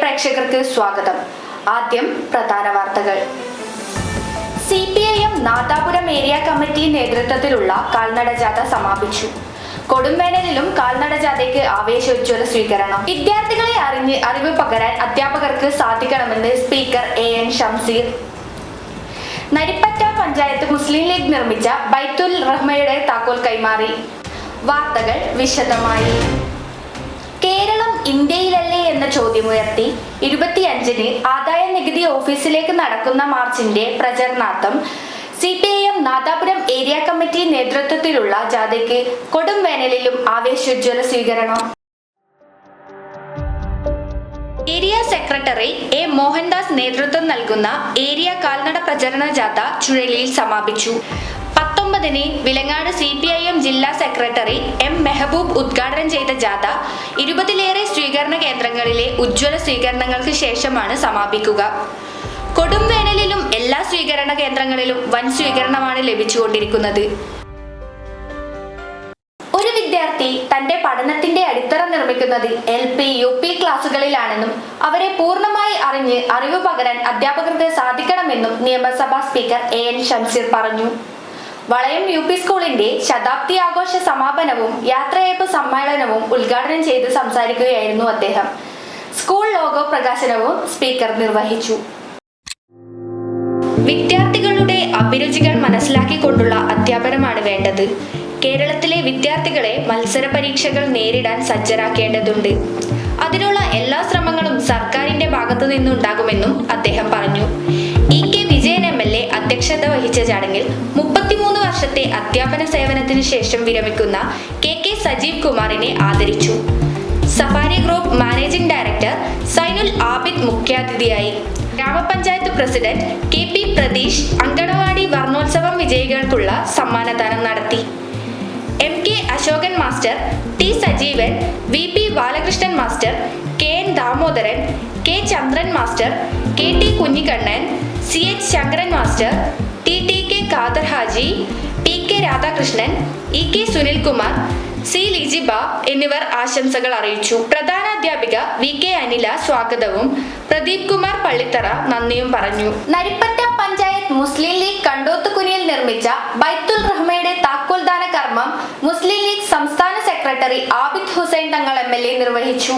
പ്രേക്ഷകർക്ക് സ്വാഗതം. ആദ്യം പ്രധാന വാർത്തകൾ. C P I M Nadapuram area committee നേതൃത്വത്തിലുള്ള കാൽനട ജാഥ സമാപിച്ചു. കൊടുംവേനലിലും കാൽനട ജാഥയ്ക്ക് ആവേശോജ്വല സ്വീകരണം. വിദ്യാർത്ഥികളെ അറിഞ്ഞ് അറിവ് പകരാൻ അധ്യാപകർക്ക് സാധിക്കണമെന്ന് speaker A N Shamseer Naripatta panchayat Muslim League നിർമ്മിച്ച ബൈത്തുൽ റഹ്മയുടെ താക്കോൽ കൈമാറി. വാർത്തകൾ വിശദമായി. കേരളം ഇന്ത്യയിലല്ലേ എന്ന ചോദ്യമുയർത്തി ഇരുപത്തിയഞ്ചിന് ആദായ നികുതി ഓഫീസിലേക്ക് നടക്കുന്ന മാർച്ചിന്റെ പ്രചരണാർത്ഥം C P I M Nadapuram area committee നേതൃത്വത്തിലുള്ള ജാഥയ്ക്ക് കൊടും വേനലിലും ആവേശോജ്വല സ്വീകരണം. ഏരിയ സെക്രട്ടറി എ മോഹൻദാസ് നേതൃത്വം നൽകുന്ന ഏരിയ കാൽനട പ്രചരണ ജാഥ ചുഴലിയിൽ സമാപിച്ചു. പത്തൊമ്പതിന് Vilangad C P I M ജില്ലാ സെക്രട്ടറി എം മെഹബൂബ് ഉദ്ഘാടനം ചെയ്ത ജാഥ ഇരുപതിലേറെ സ്വീകരണ കേന്ദ്രങ്ങളിലെ ഉജ്ജ്വല സ്വീകരണങ്ങൾക്ക് ശേഷമാണ് സമാപിക്കുക. കൊടുംവേനലിലും എല്ലാ സ്വീകരണ കേന്ദ്രങ്ങളിലും വൻ സ്വീകരണമാണ് ലഭിച്ചുകൊണ്ടിരിക്കുന്നത്. ഒരു വിദ്യാർത്ഥി തന്റെ പഠനത്തിന്റെ അടിത്തറ നിർമ്മിക്കുന്നത് എൽ പി യു പി ക്ലാസുകളിലാണെന്നും അവരെ പൂർണമായി അറിഞ്ഞ് അറിവ് പകരാൻ അധ്യാപകർക്ക് സാധിക്കണമെന്നും നിയമസഭാ സ്പീക്കർ എ എൻ ഷംസീർ പറഞ്ഞു. വളയം യു പി സ്കൂളിന്റെ ശതാബ്ദി ആഘോഷ സമാപനവും യാത്രയയപ്പ് സമ്മേളനവും ഉദ്ഘാടനം ചെയ്ത് സംസാരിക്കുകയായിരുന്നു അദ്ദേഹം. സ്കൂൾ ലോഗോ പ്രകാശനവും സ്പീക്കർ നിർവഹിച്ചു. വിദ്യാർത്ഥികളുടെ അഭിരുചികൾ മനസ്സിലാക്കിക്കൊണ്ടുള്ള അധ്യാപനമാണ് വേണ്ടത്. കേരളത്തിലെ വിദ്യാർത്ഥികളെ മത്സര പരീക്ഷകൾ നേരിടാൻ സജ്ജരാക്കേണ്ടതുണ്ട്. അതിനുള്ള എല്ലാ ശ്രമങ്ങളും സർക്കാരിന്റെ ഭാഗത്തു നിന്നുണ്ടാകുമെന്നും അദ്ദേഹം പറഞ്ഞു. E K Vijayan M L A അധ്യക്ഷത വഹിച്ച ചടങ്ങിൽ മുപ്പത്തിമൂന്ന് വർഷത്തെ അധ്യാപന സേവനത്തിന് ശേഷം വിരമിക്കുന്ന കെ കെ സജീവ് കുമാറിനെ ആദരിച്ചു. Safari group managing director Zainul Abid മുഖ്യാതിഥിയായി. ഗ്രാമപഞ്ചായത്ത് president K P Pratheesh anganwadi വർണോത്സവം വിജയികൾക്കുള്ള സമ്മാനദാനം നടത്തി. M K Ashokan master T Sajeevan V P Balakrishnan master K N Damodaran K Chandran master K T Kunhikannan C H Sankaran master T T Khader Haji T K Radhakrishnan E K Sunilkumar C Lijiba എന്നിവർ ആശംസകൾ അറിയിച്ചു. പ്രധാന അധ്യാപിക V K Anila സ്വാഗതവും പ്രദീപ് കുമാർ പള്ളിത്തറ നന്ദിയും പറഞ്ഞു. നരിപ്പറ്റ പഞ്ചായത്ത് മുസ്ലിം ലീഗ് കണ്ടോത്തുകുനിയിൽ നിർമ്മിച്ച ബൈത്തുൽ റഹ്മയുടെ താക്കോൽദാന കർമ്മം മുസ്ലിം ലീഗ് സംസ്ഥാന secretary Abid Hussain Thangal M L A നിർവഹിച്ചു.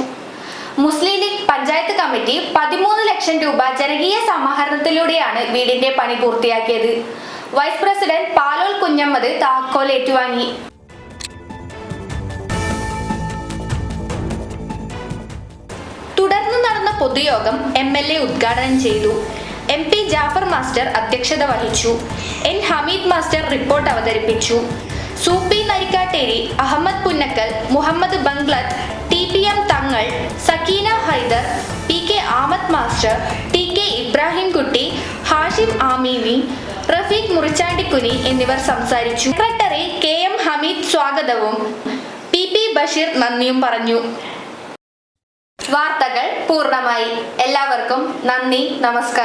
മുസ്ലിം ലീഗ് പഞ്ചായത്ത് കമ്മിറ്റി പതിമൂന്ന് ലക്ഷം രൂപ ജനകീയ സമാഹരണത്തിലൂടെയാണ് വീടിന്റെ പണി പൂർത്തിയാക്കിയത്. വൈസ് പ്രസിഡന്റ് പാലോൽ കുഞ്ഞമ്മദ് താക്കോൽ ഏറ്റുവാങ്ങി. തുടർന്ന് നടന്ന പൊതുയോഗം എം എൽ എ ഉദ്ഘാടനം ചെയ്തു. എം പി ജാഫർ മാസ്റ്റർ അധ്യക്ഷത വഹിച്ചു. എൻ ഹമീദ് മാസ്റ്റർ റിപ്പോർട്ട് അവതരിപ്പിച്ചു. Soopy Narikkatteri Ahammed Punnakkal Muhammed Bangalath T P M Thangal Sakeena Haidar Amad master T K Ibrahim Kutty Hashim Aameemi Rafeeq Murichandikkuni എന്നിവർ സംസാരിച്ചു. സെക്രട്ടറി കെ എം ഹമീദ് സ്വാഗതവും. P P Basheer നന്ദിയും പറഞ്ഞു. വാർത്തകൾ പൂർണമായി. എല്ലാവർക്കും നന്ദി നമസ്കാരം.